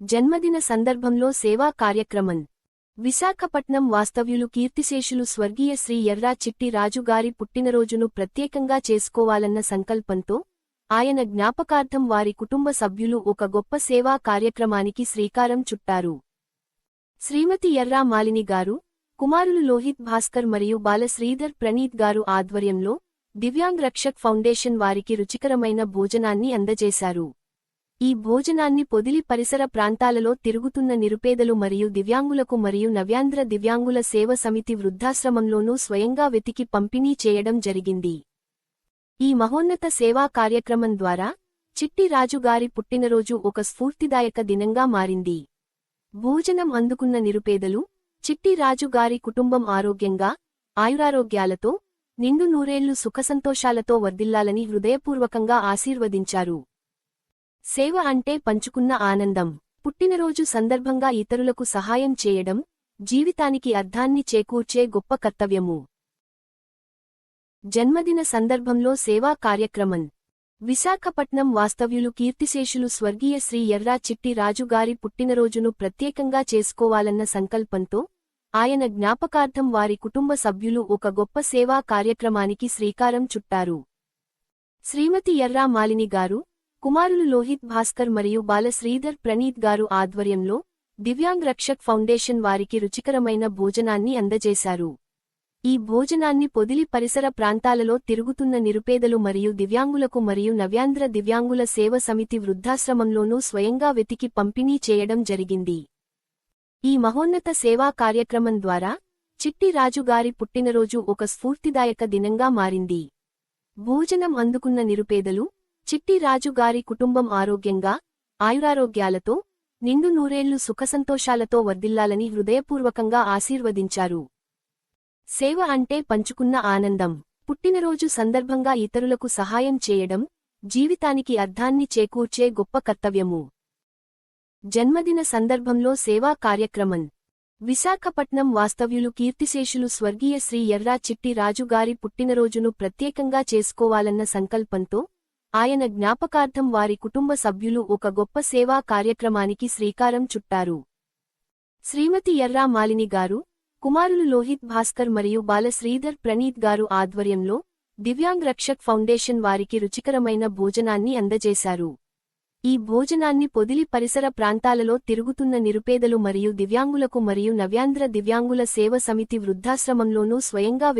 జన్మదిన సందర్భంలో సేవా కార్యక్రమం. విశాఖపట్నం వాస్తవ్యులు కీర్తిశేషులు స్వర్గీయ శ్రీ ఎర్రా చిట్టి రాజుగారి పుట్టినరోజును ప్రత్యేకంగా చేసుకోవాలన్న సంకల్పంతో ఆయన జ్ఞాపకార్థం వారి కుటుంబ సభ్యులు ఒక గొప్ప సేవా కార్యక్రమానికి శ్రీకారం చుట్టారు. శ్రీమతి ఎర్రా మాలిని గారు కుమారులు లోహిత్ భాస్కర్ మరియు బాల శ్రీధర్ ప్రణీత్ గారు ఆధ్వర్యంలో దివ్యాంగ్ రక్షక్ ఫౌండేషన్ వారికి రుచికరమైన భోజనాన్ని అందజేశారు. ఈ భోజనాన్ని పొదిలి పరిసర ప్రాంతాలలో తిరుగుతున్న నిరుపేదలు మరియు దివ్యాంగులకు మరియు నవ్యాంధ్ర దివ్యాంగుల సేవ సమితి వృద్ధాశ్రమంలోనూ స్వయంగా వెతికి పంపిణీ చేయడం జరిగింది. ఈ మహోన్నత సేవా కార్యక్రమం ద్వారా చిట్టి రాజుగారి పుట్టినరోజు ఒక స్ఫూర్తిదాయక దినంగా మారింది. భోజనం అందుకున్న నిరుపేదలు చిట్టి రాజుగారి కుటుంబం ఆరోగ్యంగా ఆయురారోగ్యాలతో నిండు నూరేళ్ళు సుఖసంతోషాలతో వర్దిల్లాలని హృదయపూర్వకంగా ఆశీర్వదించారు. సేవ అంటే పంచుకున్న ఆనందం. పుట్టినరోజు సందర్భంగా ఇతరులకు సహాయం చేయడం జీవితానికి అర్థాన్ని చేకూర్చే గొప్ప కర్తవ్యము. జన్మదిన సందర్భంలో సేవా కార్యక్రమం. విశాఖపట్నం వాస్తవ్యులు కీర్తిశేషులు స్వర్గీయ శ్రీ ఎర్రా చిట్టి రాజుగారి పుట్టినరోజును ప్రత్యేకంగా చేసుకోవాలన్న సంకల్పంతో ఆయన జ్ఞాపకార్థం వారి కుటుంబ సభ్యులు ఒక గొప్ప సేవా కార్యక్రమానికి శ్రీకారం చుట్టారు. శ్రీమతి ఎర్రా మాలిని గారు కుమారులు లోహిత్ భాస్కర్ మరియు బాల శ్రీధర్ ప్రణీత్ గారు ఆధ్వర్యంలో దివ్యాంగ్ రక్షక్ ఫౌండేషన్ వారికి రుచికరమైన భోజనాన్ని అందజేశారు. ఈ భోజనాన్ని పొదిలి పరిసర ప్రాంతాలలో తిరుగుతున్న నిరుపేదలు మరియు దివ్యాంగులకు మరియు నవ్యాంధ్ర దివ్యాంగుల సేవ సమితి వృద్ధాశ్రమంలోనూ స్వయంగా వెతికి పంపిణీ చేయడం జరిగింది. ఈ మహోన్నత సేవా కార్యక్రమం ద్వారా చిట్టి రాజుగారి పుట్టినరోజు ఒక స్ఫూర్తిదాయక దినంగా మారింది. భోజనం అందుకున్న నిరుపేదలు చిట్టిరాజుగారి కుటుంబం ఆరోగ్యంగా ఆయురారోగ్యాలతో నిండు నూరేళ్ళు సుఖసంతోషాలతో వర్దిల్లాలని హృదయపూర్వకంగా ఆశీర్వదించారు. సేవ అంటే పంచుకున్న ఆనందం. పుట్టినరోజు సందర్భంగా ఇతరులకు సహాయం చేయడం జీవితానికి అర్థాన్ని చేకూర్చే గొప్ప కర్తవ్యము. జన్మదిన సందర్భంలో సేవా కార్యక్రమం. విశాఖపట్నం వాస్తవ్యులు కీర్తిశేషులు స్వర్గీయ శ్రీ ఎర్రా చిట్టి రాజుగారి పుట్టినరోజును ప్రత్యేకంగా చేసుకోవాలన్న సంకల్పంతో ఆయన జ్ఞాపకార్థం వారి కుటుంబ సభ్యులు ఒక గొప్ప సేవా కార్యక్రమానికి శ్రీకారం చుట్టారు. శ్రీమతి ఎర్రా మాలిని గారు కుమారులు లోహిత్ భాస్కర్ మరియు బాల శ్రీధర్ ప్రణీత్ గారు ఆధ్వర్యంలో దివ్యాంగ్ రక్షక్ ఫౌండేషన్ వారికి రుచికరమైన భోజనాన్ని అందజేశారు. ఈ భోజనాన్ని పొదిలి పరిసర ప్రాంతాలలో తిరుగుతున్న నిరుపేదలు మరియు దివ్యాంగులకు మరియు నవ్యాంధ్ర దివ్యాంగుల సేవ సమితి వృద్ధాశ్రమంలోనూ స్వయంగా